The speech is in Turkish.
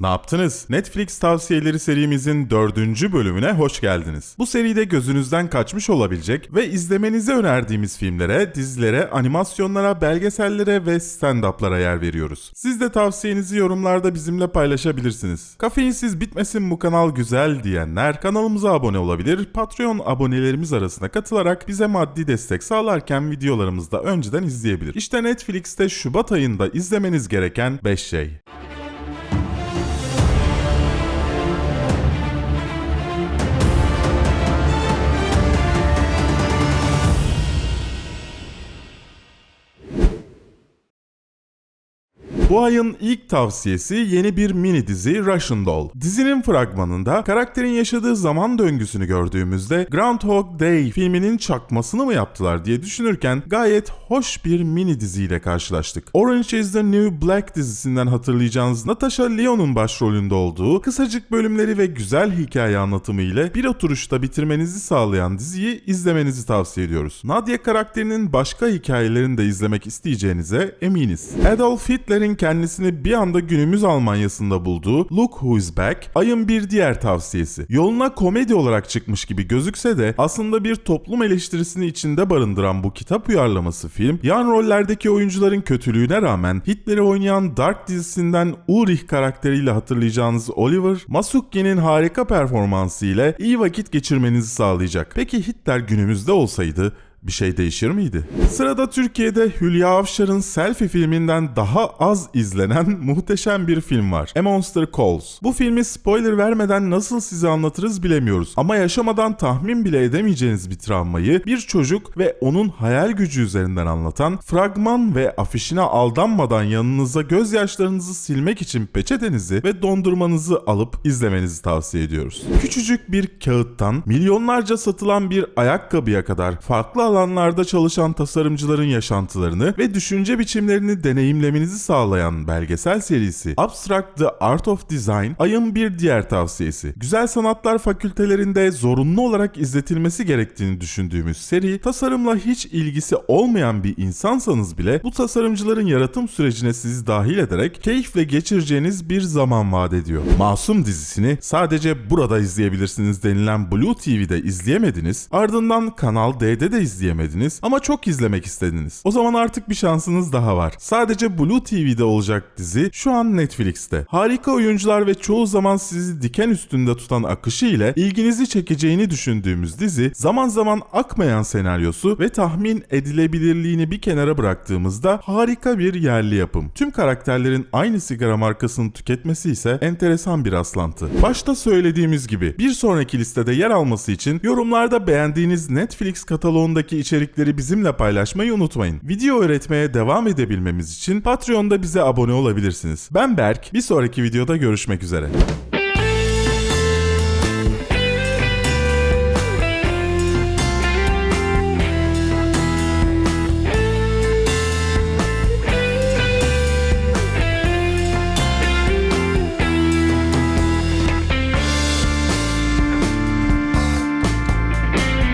Ne yaptınız? Netflix tavsiyeleri serimizin dördüncü bölümüne hoş geldiniz. Bu seride gözünüzden kaçmış olabilecek ve izlemenizi önerdiğimiz filmlere, dizilere, animasyonlara, belgesellere ve stand-up'lara yer veriyoruz. Siz de tavsiyenizi yorumlarda bizimle paylaşabilirsiniz. Kafeinsiz bitmesin bu kanal güzel diyenler kanalımıza abone olabilir, Patreon abonelerimiz arasına katılarak bize maddi destek sağlarken videolarımızı da önceden izleyebilir. İşte Netflix'te Şubat ayında izlemeniz gereken 5 şey. Bu ayın ilk tavsiyesi yeni bir mini dizi Russian Doll. Dizinin fragmanında karakterin yaşadığı zaman döngüsünü gördüğümüzde Groundhog Day filminin çakmasını mı yaptılar diye düşünürken gayet hoş bir mini diziyle karşılaştık. Orange is the New Black dizisinden hatırlayacağınız Natasha Lyonne'un başrolünde olduğu kısacık bölümleri ve güzel hikaye anlatımı ile bir oturuşta bitirmenizi sağlayan diziyi izlemenizi tavsiye ediyoruz. Nadia karakterinin başka hikayelerini de izlemek isteyeceğinize eminiz. Adolf Hitler'in kendisini bir anda günümüz Almanya'sında bulduğu Look Who Is Back, ayın bir diğer tavsiyesi. Yoluna komedi olarak çıkmış gibi gözükse de aslında bir toplum eleştirisini içinde barındıran bu kitap uyarlaması film, yan rollerdeki oyuncuların kötülüğüne rağmen Hitler'i oynayan Dark dizisinden Ulrich karakteriyle hatırlayacağınız Oliver, Masuki'nin harika performansı ile iyi vakit geçirmenizi sağlayacak. Peki Hitler günümüzde olsaydı bir şey değişir miydi? Sırada Türkiye'de Hülya Avşar'ın Selfie filminden daha az izlenen muhteşem bir film var. A Monster Calls. Bu filmi spoiler vermeden nasıl size anlatırız bilemiyoruz. Ama yaşamadan tahmin bile edemeyeceğiniz bir travmayı bir çocuk ve onun hayal gücü üzerinden anlatan fragman ve afişine aldanmadan yanınıza gözyaşlarınızı silmek için peçetenizi ve dondurmanızı alıp izlemenizi tavsiye ediyoruz. Küçücük bir kağıttan milyonlarca satılan bir ayakkabıya kadar farklı alanlarda çalışan tasarımcıların yaşantılarını ve düşünce biçimlerini deneyimlemenizi sağlayan belgesel serisi Abstract The Art of Design ayın bir diğer tavsiyesi. Güzel sanatlar fakültelerinde zorunlu olarak izletilmesi gerektiğini düşündüğümüz seri tasarımla hiç ilgisi olmayan bir insansanız bile bu tasarımcıların yaratım sürecine sizi dahil ederek keyifle geçireceğiniz bir zaman vaat ediyor. Masum dizisini sadece burada izleyebilirsiniz denilen Blue TV'de izleyemediniz ardından Kanal D'de de izleyemediniz izleyemediniz ama çok izlemek istediniz. O zaman artık bir şansınız daha var. Sadece Blue TV'de olacak dizi şu an Netflix'te. Harika oyuncular ve çoğu zaman sizi diken üstünde tutan akışı ile ilginizi çekeceğini düşündüğümüz dizi zaman zaman akmayan senaryosu ve tahmin edilebilirliğini bir kenara bıraktığımızda harika bir yerli yapım. Tüm karakterlerin aynı sigara markasını tüketmesi ise enteresan bir rastlantı. Başta söylediğimiz gibi bir sonraki listede yer alması için yorumlarda beğendiğiniz Netflix kataloğundaki içerikleri bizimle paylaşmayı unutmayın. Video öğretmeye devam edebilmemiz için Patreon'da bize abone olabilirsiniz. Ben Berk, bir sonraki videoda görüşmek üzere.